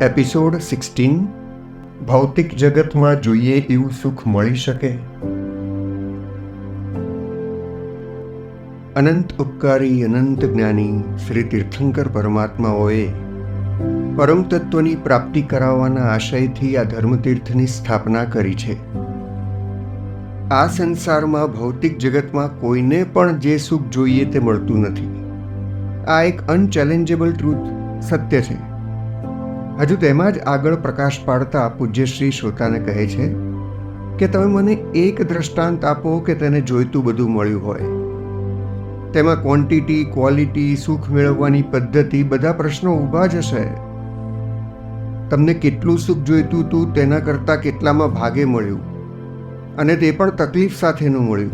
Episode sixteen ભૌતિક જગતમાં જોઈએ એવું સુખ મળી શકે? અનંત ઉપકારી, અનંત જ્ઞાની શ્રી તીર્થંકર પરમાત્માઓએ પરમ તત્વની પ્રાપ્તિ કરાવવાના આશયથી આ ધર્મતીર્થની સ્થાપના કરી છે. આ સંસારમાં ભૌતિક જગતમાં કોઈને પણ જે સુખ જોઈએ તે મળતું નથી. આ એક અનચેલેન્જેબલ ટ્રુથ સત્ય છે. હજુ તેમાં જ આગળ પ્રકાશ પાડતા પૂજ્યશ્રી શ્રોતાને કહે છે કે તમે મને એક દ્રષ્ટાંત આપો કે તેને જોઈતું બધું મળ્યું હોય. તેમાં ક્વોન્ટિટી ક્વોલિટી સુખ મેળવવાની પદ્ધતિ બધા પ્રશ્નો ઊભા જ હશે. તમને કેટલું સુખ જોઈતું હતું તેના કરતાં કેટલામાં ભાગે મળ્યું? અને તે પણ તકલીફ સાથેનું મળ્યું.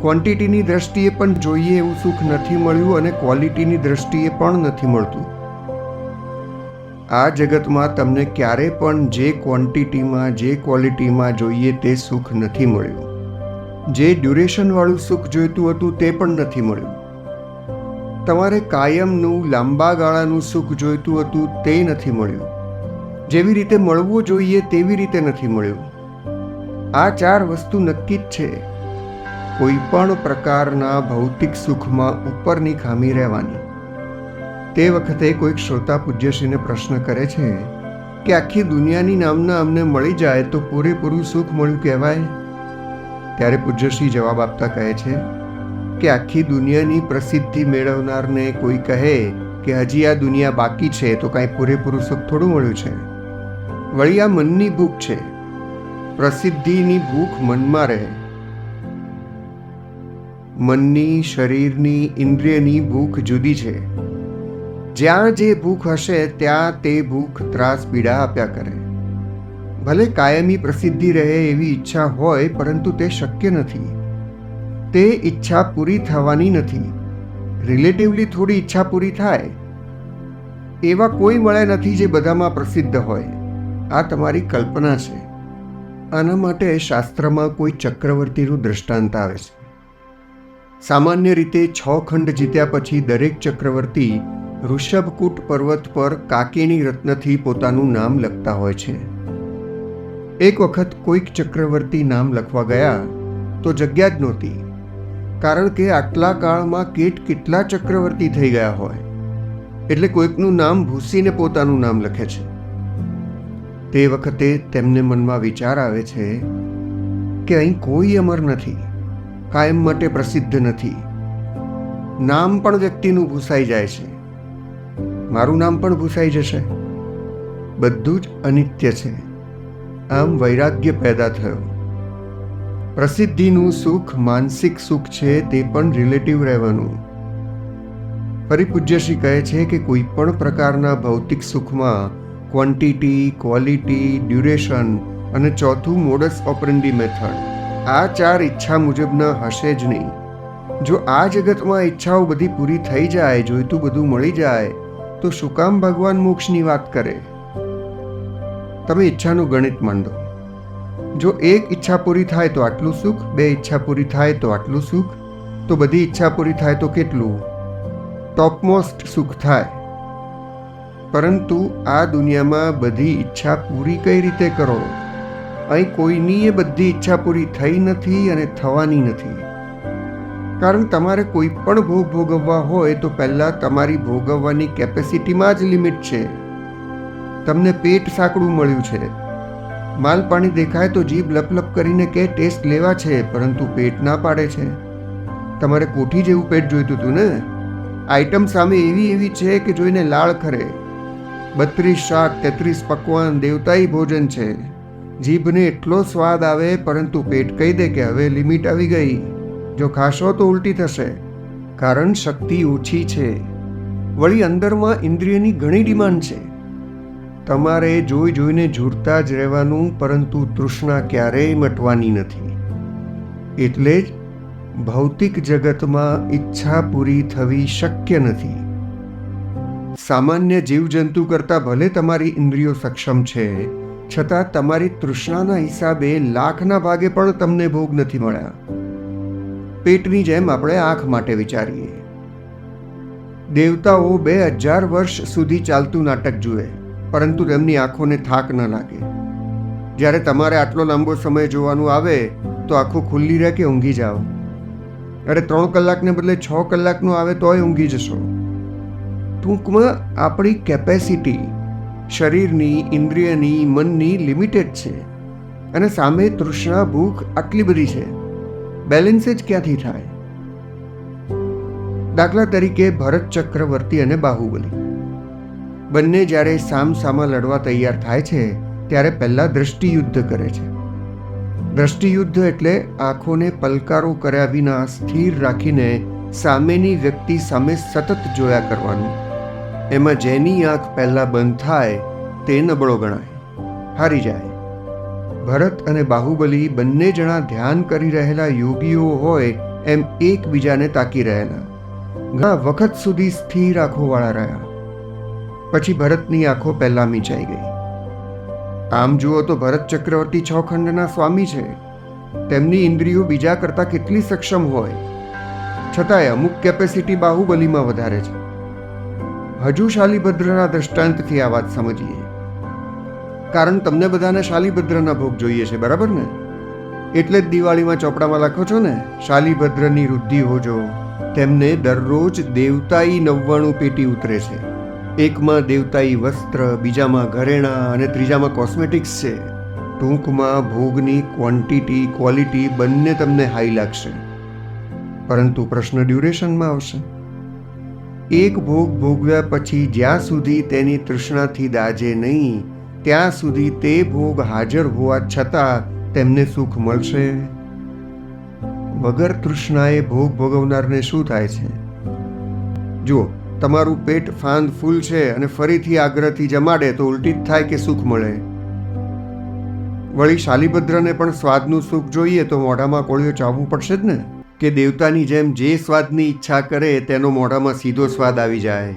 ક્વોન્ટિટીની દ્રષ્ટિએ પણ જોઈએ એવું સુખ નથી મળ્યું અને ક્વોલિટીની દ્રષ્ટિએ પણ નથી મળતું. આ જગતમાં તમને ક્યારે પણ જે ક્વોન્ટિટીમાં જે ક્વોલિટીમાં જોઈએ તે સુખ નથી મળ્યું. જે ડ્યુરેશનવાળું સુખ જોઈતું હતું તે પણ નથી મળ્યું. તમારે કાયમનું, લાંબા ગાળાનું સુખ જોઈતું હતું તે નથી મળ્યું. જેવી રીતે મળવું જોઈએ તેવી રીતે નથી મળ્યું. આ ચાર વસ્તુ નક્કી જ છે. કોઈ પણ પ્રકારના ભૌતિક સુખમાં ઉપરની ખામી રહેવાની. તે વખતે કોઈક શ્રોતા પૂજ્યશ્રીને પ્રશ્ન કરે છે કે આખી દુનિયાની નામના અમને મળી જાય તો પૂરેપૂરું સુખ મળ્યું કહેવાય? ત્યારે પૂજ્યશ્રી જવાબ આપતા કહે છે કે આખી દુનિયાની પ્રસિદ્ધિ મેળવનારને કોઈ કહે કે હજી આ દુનિયા બાકી છે તો કાંઈ પૂરેપૂરું સુખ થોડું મળ્યું છે. વળી આ મનની ભૂખ છે. પ્રસિદ્ધિની ભૂખ મનમાં રહે. મનની, શરીરની, ઇન્દ્રિયની ભૂખ જુદી છે. જ્યાં જે ભૂખ હશે, ત્યાં તે ભૂખ ત્રાસ પીડા આપ્યા કરે. ભલે કાયમી પ્રસિદ્ધિ રહે એવી ઈચ્છા હોય, પરંતુ તે શક્ય નથી. તે ઈચ્છા પૂરી થવાની નથી. રિલેટિવલી થોડી ઈચ્છા પૂરી થાય. એવા કોઈ મળે નથી જે બધામાં પ્રસિદ્ધ હોય. આ તમારી કલ્પના છે. આના માટે શાસ્ત્રમાં કોઈ ચક્રવર્તીનું દ્રષ્ટાંત આવે છે. સામાન્ય રીતે છ ખંડ જીત્યા પછી દરેક ચક્રવર્તી ઋષભકૂટ પર્વત પર કાકીણી રત્નથી પોતાનું નામ લખતા હોય છે. એક વખત કોઈક ચક્રવર્તી નામ લખવા ગયા તો જગ્યા જ નહોતી, કારણ કે આટલા કાળમાં કેટ કેટલા ચક્રવર્તી થઈ ગયા હોય, એટલે કોઈકનું નામ ભૂસીને પોતાનું નામ લખે છે. તે વખતે તેમને મનમાં વિચાર આવે છે કે અહીં કોઈ અમર નથી, કાયમ માટે પ્રસિદ્ધ નથી. નામ પણ વ્યક્તિનું ભૂસાઈ જાય છે. મારું નામ પણ ભૂસાઈ જશે. બધું જ અનિત્ય છે. આમ વૈરાગ્ય પેદા થયો. પ્રસિદ્ધિનું સુખ, માનસિક સુખ છે તે પણ રિલેટિવ રહેવાનું. ફરી પૂજ્યશ્રી કહે છે કે કોઈ પણ પ્રકારના ભૌતિક સુખમાં ક્વોન્ટિટી ક્વોલિટી ડ્યુરેશન અને ચોથું મોડસ ઓપરેન્ડી મેથડ આ ચાર ઈચ્છા મુજબના હશે જ નહીં. જો આ જગતમાં ઈચ્છાઓ બધી પૂરી થઈ જાય, જોઈતું બધું મળી જાય તો શું કામ ભગવાન મોક્ષની વાત કરે? તમે ઈચ્છાનું ગણિત માંડો. જો એક ઈચ્છા પૂરી થાય તો આટલું સુખ, બે ઈચ્છા પૂરી થાય તો આટલું સુખ, તો બધી ઈચ્છા પૂરી થાય તો કેટલું? ટોપમોસ્ટ સુખ થાય. પરંતુ આ દુનિયામાં બધી ઈચ્છા પૂરી કઈ રીતે કરો? અહીં કોઈની એ બધી ઈચ્છા પૂરી થઈ નથી અને થવાની નથી. કારણ તમારે કોઈ પણ ભોગ ભોગવવા હોય તો પહેલાં તમારી ભોગવવાની કેપેસિટીમાં જ લિમિટ છે. તમને પેટ સાંકડું મળ્યું છે. માલ પાણી દેખાય તો જીભ લપલપ કરીને કે ટેસ્ટ લેવા છે, પરંતુ પેટ ના પાડે છે. તમારે કોઠી જેવું પેટ જોઈતું હતું ને? આઈટમ સામે એવી એવી છે કે જોઈને લાળ ખરે. બત્રીસ શાક, તેત્રીસ પકવાન, દેવતાઈ ભોજન છે. જીભને એટલો સ્વાદ આવે, પરંતુ પેટ કહી દે કે હવે લિમિટ આવી ગઈ. જો ખાશો તો ઉલટી થશે. કારણ શક્તિ ઓછી છે. વળી અંદરમાં ઇન્દ્રિયની ઘણી ડિમાન્ડ છે. તમારે જોઈ જોઈને ઝૂરતા જ રહેવાનું, પરંતુ તૃષ્ણા ક્યારેય મટવાની નથી. એટલે જ ભૌતિક જગતમાં ઈચ્છા પૂરી થવી શક્ય નથી. સામાન્ય જીવજંતુ કરતાં ભલે તમારી ઇન્દ્રિયો સક્ષમ છે, છતાં તમારી તૃષ્ણાના હિસાબે લાખના ભાગે પણ તમને ભોગ નથી મળ્યા. પેટની જેમ આપણે આંખ માટે વિચારીએ. દેવતાઓ બે હજાર વર્ષ સુધી ચાલતું નાટક જુએ, પરંતુ તેમની આંખોને થાક ન લાગે. જ્યારે તમારે આટલો લાંબો સમય જોવાનું આવે, તો આંખો ખુલ્લી રહે કે ઊંઘી જાઓ? અરે, ત્રણ કલાકને બદલે છ કલાકનું આવે તોય ઊંઘી જશો. ટૂંકમાં, આપણી કેપેસિટી શરીરની, ઇન્દ્રિયની, મનની લિમિટેડ છે. અને સામે તૃષ્ણા, ભૂખ આટલી બધી છે. બેલેન્સ જ ક્યાંથી થાય? દાખલા તરીકે ભરત ચક્રવર્તી અને બાહુબલી. બંને જ્યારે સામ સામા લડવા તૈયાર થાય છે, ત્યારે પહેલાં દ્રષ્ટિયુદ્ધ કરે છે. દ્રષ્ટિયુદ્ધ એટલે આંખોને પલકારો કર્યા વિના સ્થિર રાખીને સામેની વ્યક્તિ સામે સતત જોયા કરવાનું. એમાં જેની આંખ પહેલાં બંધ થાય, તે નબળો ગણાય. હારી જાય. ભરત અને બાહુબલી બંને જણા ધ્યાન કરી રહેલા યોગીઓ હોય એમ એકબીજાને તાકી રહેલા. ઘણા વખત સુધી સ્થિર આંખોવાળા રહ્યા. પછી ભરતની આંખો પહેલા મીચાઈ ગઈ. આમ જુઓ તો ભરત ચક્રવર્તી છ ખંડના સ્વામી છે. તેમની ઇન્દ્રિયો બીજા કરતાં કેટલી સક્ષમ હોય. છતાંય અમુક કેપેસિટી બાહુબલીમાં વધારે છે. હજુ શાલીભદ્રના દ્રષ્ટાંતથી આ વાત સમજીએ. કારણ તમને બધાને શાલીભદ્રના ભોગ જોઈએ છે, બરાબર ને? એટલે જ દિવાળીમાં ચોપડામાં લખો છો ને, શાલીભદ્રની વૃદ્ધિ હોજો, તેમને દરરોજ દેવતાઈ નવ્વાણું પેટી ઉતરે છે. એકમાં દેવતાઈ વસ્ત્ર, બીજામાં ઘરેણાં અને ત્રીજામાં કોસ્મેટિક્સ છે. ટૂંકમાં ભોગની ક્વોન્ટિટી ક્વોલિટી બંને તમને હાઈ લાગશે. પરંતુ પ્રશ્ન ડ્યુરેશનમાં આવશે. એક ભોગ ભોગવ્યા પછી જ્યાં સુધી તેની તૃષ્ણાથી દાજે નહીં ત્યાં સુધી તે ભોગ હાજર હોવા છતાં તેમને સુખ મળશે. વગર તૃષ્ણાએ ભોગ ભોગવનારને શું થાય છે? જુઓ, તમારું પેટ ફાંદ ફૂલ છે અને ફરીથી આગ્રહથી જમાડે તો ઉલટી જ થાય કે સુખ મળે. વળી શાલીભદ્રને પણ સ્વાદનું સુખ જોઈએ તો મોઢામાં કોળિયો ચાવવું પડશે જ ને? કે દેવતાની જેમ જે સ્વાદની ઈચ્છા કરે તેનો મોઢામાં સીધો સ્વાદ આવી જાય.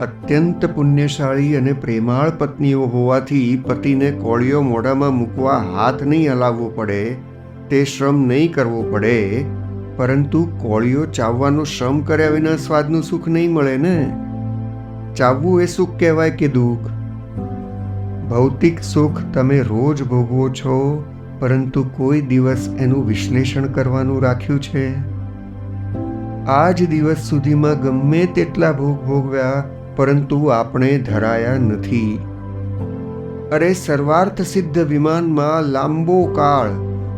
અત્યંત પુણ્યશાળી અને પ્રેમાળ પત્નીઓ હોવાથી પતિને કોળિયો મોઢામાં મૂકવા હાથ નહીં હલાવવો પડે, તે શ્રમ નહીં કરવો પડે. પરંતુ કોળિયો ચાવવાનો શ્રમ કર્યા વિના સ્વાદનું સુખ નહીં મળે ને? ચાવવું એ સુખ કહેવાય કે દુઃખ? ભૌતિક સુખ તમે રોજ ભોગવો છો, પરંતુ કોઈ દિવસ એનું વિશ્લેષણ કરવાનું રાખ્યું છે? આ જ દિવસ સુધીમાં ગમે તેટલા ભોગ ભોગવ્યા પરંતુ આપણે ધરાયા નથી. અરે સર્વાર્થ સિદ્ધ વિમાનમાં લાંબો કાળ,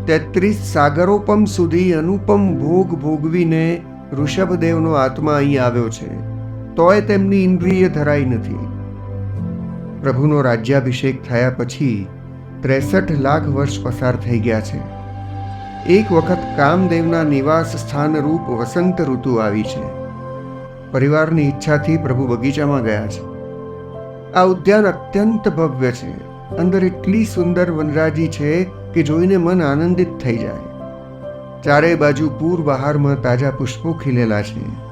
તેત્રીસ સાગરોપમ સુધી અનુપમ ભોગ ભોગવીને ઋષભદેવનો આત્મા અહીં આવ્યો છે, તોય તેમની ઇન્દ્રિય ધરાઈ નથી. પ્રભુનો રાજ્યાભિષેક થયા પછી ત્રેસઠ લાખ વર્ષ પસાર થઈ ગયા છે. એક વખત કામદેવના નિવાસ સ્થાન રૂપ વસંત ઋતુ આવી છે. પરિવારની ઈચ્છાથી પ્રભુ બગીચામાં ગયા છે. આ ઉદ્યાન અત્યંત ભવ્ય છે. અંદર એટલી સુંદર વનરાજી છે કે જોઈને મન આનંદિત થઈ જાય. ચારે બાજુ પૂર બહારમાં તાજા પુષ્પો ખીલેલા છે.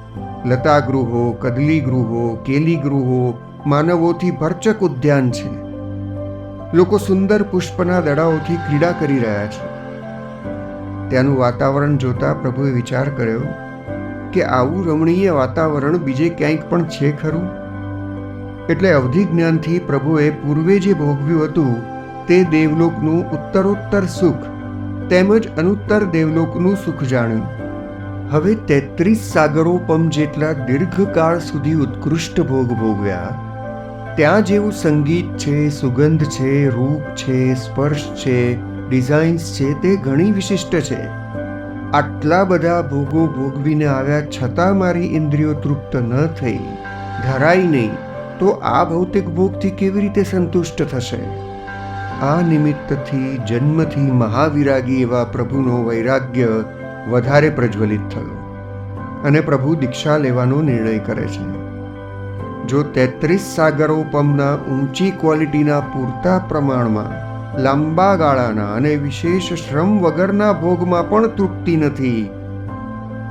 લતા ગૃહો, કદલી ગૃહો, કેલી ગૃહો માનવોથી ભરચક ઉદ્યાન છે. લોકો સુંદર પુષ્પના દડાઓથી ક્રીડા કરી રહ્યા છે. ત્યાંનું વાતાવરણ જોતા પ્રભુએ વિચાર કર્યો કે આવું રમણીય વાતાવરણ બીજે ક્યાંક પણ છે ખરું? એટલે અવધિ જ્ઞાનથી પ્રભુએ પૂર્વે જે ભોગવ્યું હતું, તે દેવલોકનું ઉત્તરોત્તર સુખ, તેમજ અનુત્તર દેવલોકનું સુખ જાણ્યું. હવે તેત્રીસ સાગરોપમ જેટલા દીર્ઘકાળ સુધી ઉત્કૃષ્ટ ભોગ ભોગવ્યા. ત્યાં જેવું સંગીત છે, સુગંધ છે, રૂપ છે, સ્પર્શ છે, ડિઝાઇન્સ છે, તે ઘણી વિશિષ્ટ છે. આટલા બધા ભોગો ભોગવીને આવ્યા છતાં મારી ઇન્દ્રિયો તૃપ્ત ન થઈ. ધરાઈ નહીં, તો આ ભૌતિક ભોગથી કેવી રીતે સંતુષ્ટ થશે? આ નિમિત્તથી જન્મથી મહાવિરાગી એવા પ્રભુનો વૈરાગ્ય વધારે પ્રજ્વલિત થયો અને પ્રભુ દીક્ષા લેવાનો નિર્ણય કરે છે. જો તેત્રીસ સાગરોપમના ઊંચી ક્વોલિટીના પૂરતા પ્રમાણમાં લાંબા ગાળાના અને વિશેષ શ્રમ વગરના ભોગમાં પણ તૃપ્તિ નથી.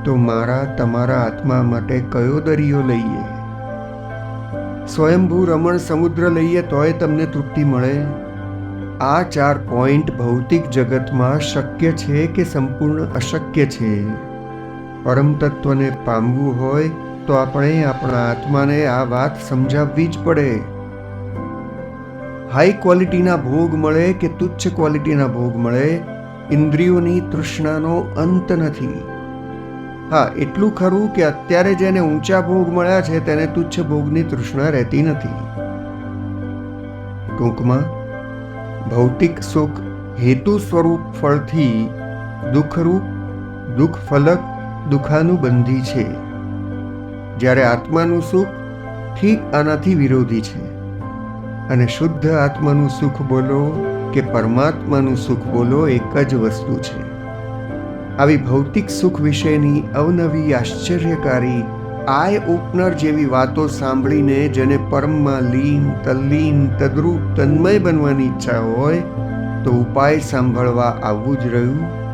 તો મારા તમારા આત્મા માટે કયો દરિયો લઈએ? સ્વયંભૂ રમણ સમુદ્ર લઈએ તોય તમને તૃપ્તિ મળે? આ ચાર પોઈન્ટ ભૌતિક જગતમાં શક્ય છે કે સંપૂર્ણ અશક્ય છે? પરમ તત્વને પામવું હોય તો આપણે આપણા આત્માને આ વાત સમજાવવી જ પડે. હાઈ ક્વોલિટીના ભોગ મળે કે તુચ્છ ક્વોલિટીના ભોગ મળે, ઇન્દ્રિયોની તૃષ્ણાનો અંત નથી. હા, એટલું ખરું કે અત્યારે જેને ઊંચા ભોગ મળ્યા છે, તેને તુચ્છ ભોગની તૃષ્ણા રહેતી નથી. ટૂંકમાં, ભૌતિક સુખ હેતુ સ્વરૂપ ફળથી દુઃખરૂપ દુઃખ ફલક દુઃખાનુબંધી છે. જ્યારે આત્માનું સુખ ઠીક આનાથી વિરોધી છે. અને શુદ્ધ આત્માનું સુખ બોલો કે પરમાત્માનું સુખ બોલો એક જ વસ્તુ છે. આવી ભૌતિક સુખ વિશેની અવનવી આશ્ચર્યકારી આય ઓપનર જેવી વાતો સાંભળીને જેને પરમમાં લીન, તલ્લીન, તદ્રુપ, તન્મય બનવાની ઈચ્છા હોય, તો ઉપાય સાંભળવા આવવું જ રહ્યું.